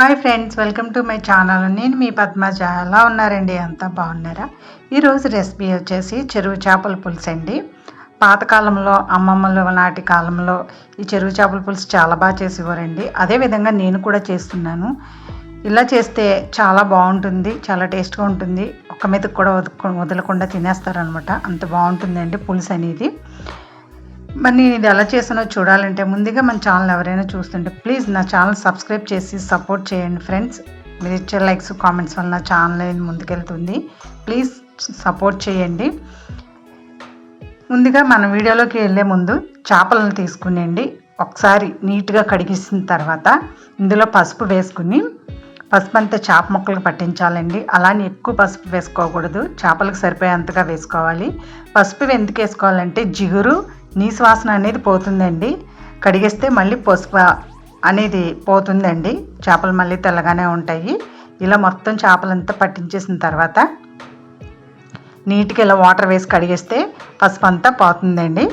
Hi friends welcome to my channel నేను మీ పద్మజ ఎలా ఉన్నారండి? అంతా బాగున్నారా? ఈరోజు రెసిపీ వచ్చేసి చెరువు చేపల పులుసు అండి. పాతకాలంలో అమ్మమ్మల నాటి కాలంలో ఈ చెరువు చేపల పులుసు చాలా బాగా చేసేవారండి. అదేవిధంగా నేను కూడా చేస్తున్నాను. ఇలా చేస్తే చాలా బాగుంటుంది చాలా టేస్ట్గా ఉంటుంది. ఒక్క మీదకి కూడా వదుకు వదలకుండా తినేస్తారనమాట అంత బాగుంటుందండి పులుసు అనేది. మరి నేను ఇది ఎలా చేసానో చూడాలంటే ముందుగా మన ఛానల్ ఎవరైనా చూస్తుంటే ప్లీజ్ నా ఛానల్ సబ్స్క్రైబ్ చేసి సపోర్ట్ చేయండి ఫ్రెండ్స్. మీరు ఇచ్చే లైక్స్ కామెంట్స్ వల్ల నా ఛానల్ అనేది ముందుకెళ్తుంది. ప్లీజ్ సపోర్ట్ చేయండి. ముందుగా మన వీడియోలోకి వెళ్ళే ముందు చేపలను తీసుకునేయండి. ఒకసారి నీట్గా కడిగిసిన తర్వాత ఇందులో పసుపు వేసుకుని పసుపు అంతా చేప ముక్కలకు పట్టించాలండి. అలానే ఎక్కువ పసుపు వేసుకోకూడదు. చేపలకు సరిపోయేంతగా వేసుకోవాలి. పసుపు ఎందుకు వేసుకోవాలంటే జిగురు నీసు వాసన అనేది పోతుందండి. కడిగేస్తే మళ్ళీ పసుపు అనేది పోతుందండి. చేపలు మళ్ళీ తెల్లగానే ఉంటాయి. ఇలా మొత్తం చేపలంతా పట్టించేసిన తర్వాత నీట్గా ఇలా వాటర్ వేసి కడిగేస్తే పసుపు అంతా పోతుందండి.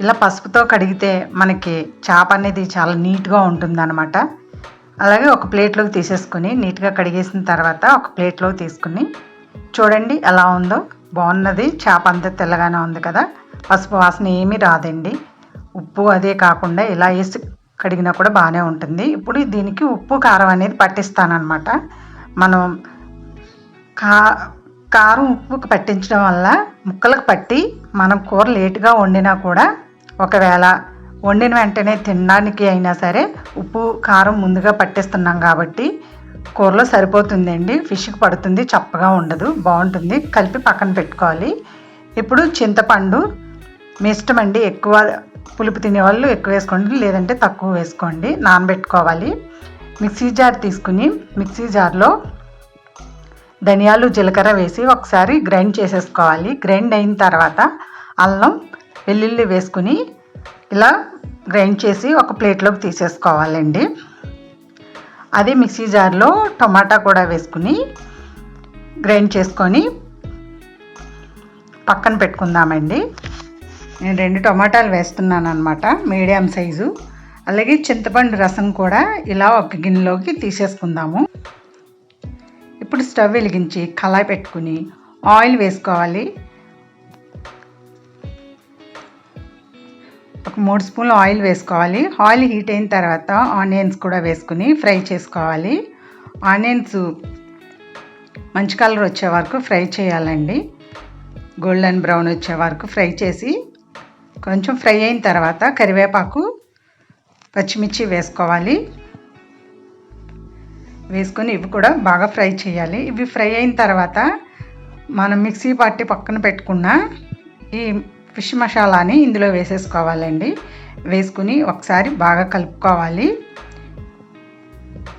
ఇలా పసుపుతో కడిగితే మనకి చేప అనేది చాలా నీట్గా ఉంటుందన్నమాట. అలాగే ఒక ప్లేట్లోకి తీసేసుకుని నీట్గా కడిగేసిన తర్వాత ఒక ప్లేట్లోకి తీసుకుని చూడండి ఎలా ఉందో. బాగున్నది. చేప అంతా తెల్లగానే ఉంది కదా. పసుపు వాసన ఏమీ రాదండి. ఉప్పు అదే కాకుండా ఇలా వేసి కడిగినా కూడా బాగానే ఉంటుంది. ఇప్పుడు దీనికి ఉప్పు కారం అనేది పట్టిస్తానమాట మనం కా కారం ఉప్పుకి పట్టించడం వల్ల ముక్కలకు పట్టి మనం కూర లేటుగా వండినా కూడా ఒకవేళ వండిన వెంటనే తినడానికి అయినా సరే ఉప్పు కారం ముందుగా పట్టిస్తున్నాం కాబట్టి కూరలో సరిపోతుందండి. ఫిష్కి పడుతుంది చప్పగా ఉండదు బాగుంటుంది. కలిపి పక్కన పెట్టుకోవాలి. ఇప్పుడు చింతపండు మీ ఇష్టం అండి ఎక్కువ పులుపు తినేవాళ్ళు ఎక్కువ వేసుకోండి లేదంటే తక్కువ వేసుకోండి నానబెట్టుకోవాలి. మిక్సీ జార్ తీసుకుని మిక్సీ జార్లో ధనియాలు జీలకర్ర వేసి ఒకసారి గ్రైండ్ చేసేసుకోవాలి. గ్రైండ్ అయిన తర్వాత అల్లం వెల్లుల్లి వేసుకుని ఇలా గ్రైండ్ చేసి ఒక ప్లేట్లోకి తీసేసుకోవాలండి. అదే మిక్సీ జార్లో టమాటా కూడా వేసుకుని గ్రైండ్ చేసుకొని పక్కన పెట్టుకుందామండి. నేను రెండు టమాటాలు వేస్తున్నాను అనమాట మీడియం సైజు. అలాగే చింతపండు రసం కూడా ఇలా ఒక గిన్నెలోకి తీసేసుకుందాము. ఇప్పుడు స్టవ్ వెలిగించి కళాయి పెట్టుకుని ఆయిల్ వేసుకోవాలి. ఒక మూడు స్పూన్లు ఆయిల్ వేసుకోవాలి. ఆయిల్ హీట్ అయిన తర్వాత ఆనియన్స్ కూడా వేసుకుని ఫ్రై చేసుకోవాలి. ఆనియన్స్ మంచి కలర్ వచ్చే వరకు ఫ్రై చేయాలండి. గోల్డెన్ బ్రౌన్ వచ్చే వరకు ఫ్రై చేసి కొంచెం ఫ్రై అయిన తర్వాత కరివేపాకు పచ్చిమిర్చి వేసుకోవాలి. వేసుకొని ఇవి కూడా బాగా ఫ్రై చేయాలి. ఇవి ఫ్రై అయిన తర్వాత మనం మిక్సీ పట్టి పక్కన పెట్టుకున్న ఈ ఫిష్ మసాలాని ఇందులో వేసేసుకోవాలండి. వేసుకుని ఒకసారి బాగా కలుపుకోవాలి.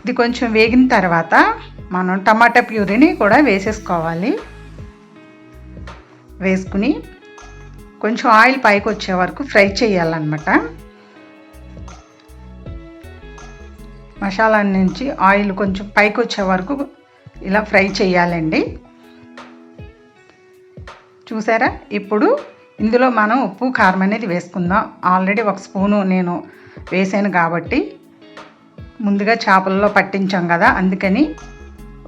ఇది కొంచెం వేగిన తర్వాత మనం టమాటా ప్యూరీని కూడా వేసేసుకోవాలి. వేసుకుని కొంచెం ఆయిల్ పైకి వచ్చే వరకు ఫ్రై చేయాలన్నమాట. మసాలా నుంచి ఆయిల్ కొంచెం పైకి వచ్చే వరకు ఇలా ఫ్రై చేయాలండి. చూసారా? ఇప్పుడు ఇందులో మనం ఉప్పు కారం అనేది వేసుకుందాం. ఆల్రెడీ ఒక స్పూను నేను వేసాను కాబట్టి ముందుగా చేపల్లో పట్టించాం కదా అందుకని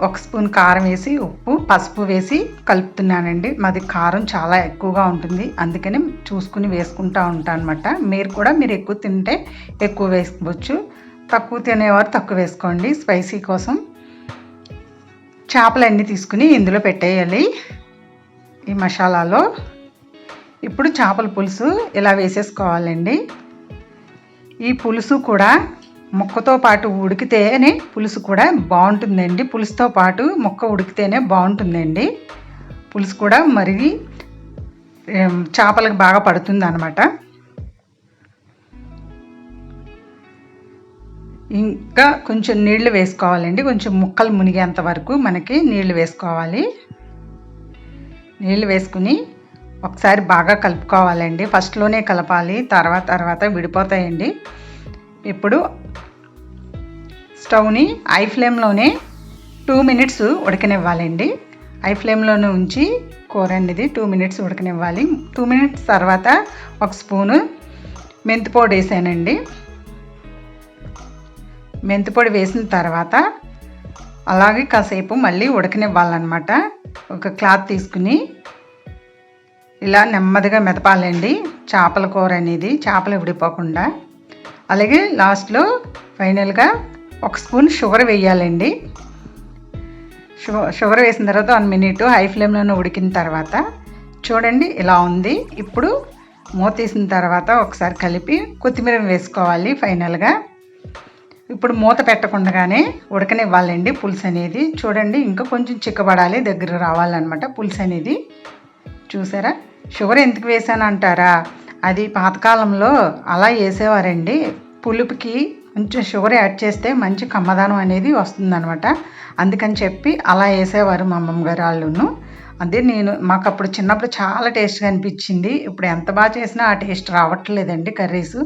ఒక స్పూన్ కారం వేసి ఉప్పు పసుపు వేసి కలుపుతున్నానండి. మాది కారం చాలా ఎక్కువగా ఉంటుంది. అందుకని చూసుకుని వేసుకుంటూ ఉంటాను అనమాట మీరు కూడా మీరు ఎక్కువ తింటే ఎక్కువ వేసుకోవచ్చు. తక్కువ తినేవారు తక్కువ వేసుకోండి. స్పైసీ కోసం చేపలన్నీ తీసుకుని ఇందులో పెట్టేయాలి. ఈ మసాలాలో ఇప్పుడు చేపల పులుసు ఇలా వేసేసుకోవాలండి. ఈ పులుసు కూడా ముక్కతో పాటు ఉడికితేనే పులుసు కూడా బాగుంటుందండి. పులుసుతో పాటు ముక్క ఉడికితేనే బాగుంటుందండి. పులుసు కూడా మరిగి చేపలకు బాగా పడుతుంది అనమాట ఇంకా కొంచెం నీళ్ళు వేసుకోవాలండి. కొంచెం ముక్కలు మునిగేంత వరకు మనకి నీళ్ళు వేసుకోవాలి. నీళ్ళు వేసుకుని ఒకసారి బాగా కలుపుకోవాలండి. ఫస్ట్లోనే కలపాలి. తర్వాత తర్వాత విడిపోతాయండి. ఇప్పుడు స్టవ్ని ఐ ఫ్లేమ్లోనే టూ మినిట్స్ ఉడకనివ్వాలండి. ఐ ఫ్లేమ్లోనే ఉంచి కూర అనేది టూ మినిట్స్ ఉడకనివ్వాలి. టూ మినిట్స్ తర్వాత ఒక స్పూను మెంతి పొడి వేసానండి. మెంతిపొడి వేసిన తర్వాత అలాగే కాసేపు మళ్ళీ ఉడకనివ్వాలన్నమాట. ఒక క్లాత్ తీసుకుని ఇలా నెమ్మదిగా మెదపాలండి. చేపల కూర అనేది చేపలు విడిపోకుండా. అలాగే లాస్ట్లో ఫైనల్గా ఒక స్పూన్ షుగర్ వేయాలండి. షుగర్ వేసిన తర్వాత వన్ మినిట్ హై ఫ్లేమ్లోనే ఉడికిన తర్వాత చూడండి ఇలా ఉంది. ఇప్పుడు మూత తీసిన తర్వాత ఒకసారి కలిపి కొత్తిమీర వేసుకోవాలి ఫైనల్గా. ఇప్పుడు మూత పెట్టకుండానే ఉడకనివ్వాలండి పులుసు అనేది. చూడండి ఇంకా కొంచెం చిక్కబడాలి దగ్గర రావాలన్నమాట పులుసు అనేది. చూసారా? షుగర్ ఎందుకు వేసాను అంటారా అది పాతకాలంలో అలా వేసేవారండి. పులుపుకి కొంచెం షుగర్ యాడ్ చేస్తే మంచి కమ్మదానం అనేది వస్తుందనమాట అందుకని చెప్పి అలా వేసేవారు మా అమ్మమ్మ గారు వాళ్ళును అదే నేను మాకు అప్పుడు చిన్నప్పుడు చాలా టేస్ట్గా అనిపించింది ఇప్పుడు ఎంత బాగా చేసినా ఆ టేస్ట్ రావట్లేదండి కర్రీస్.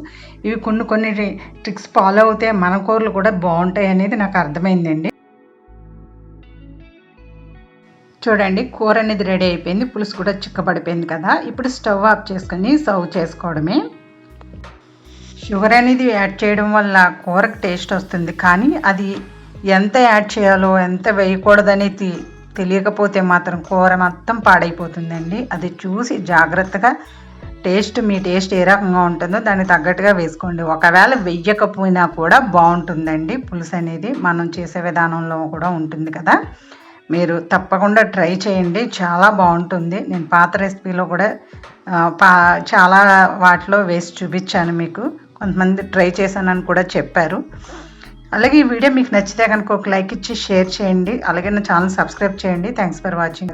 ఇవి కొన్ని కొన్ని ట్రిక్స్ ఫాలో అవుతే మన కూరలు కూడా బాగుంటాయి అనేది నాకు అర్థమైందండి. చూడండి కూర అనేది రెడీ అయిపోయింది. పులుసు కూడా చిక్కబడిపోయింది కదా. ఇప్పుడు స్టవ్ ఆఫ్ చేసుకొని సర్వ్ చేసుకోవడమే. షుగర్ అనేది యాడ్ చేయడం వల్ల కూరకు టేస్ట్ వస్తుంది. కానీ అది ఎంత యాడ్ చేయాలో ఎంత వేయకూడదనేది తెలియకపోతే మాత్రం కూర మొత్తం పాడైపోతుందండి. అది చూసి జాగ్రత్తగా టేస్ట్ మీ టేస్ట్ ఏ రకంగా ఉంటుందో దానికి తగ్గట్టుగా వేసుకోండి. ఒకవేళ వెయ్యకపోయినా కూడా బాగుంటుందండి. పులుసు అనేది మనం చేసే విధానంలో కూడా ఉంటుంది కదా. మీరు తప్పకుండా ట్రై చేయండి. చాలా బాగుంటుంది. నేను పాత రెసిపీలో కూడా పా చాలా వాటిలో వేసి చూపించాను మీకు. కొంతమంది ట్రై చేశానని కూడా చెప్పారు. అలాగే ఈ వీడియో మీకు నచ్చితే కనుక ఒక లైక్ ఇచ్చి షేర్ చేయండి. అలాగే నా ఛానల్ సబ్స్క్రైబ్ చేయండి. Thanks for watching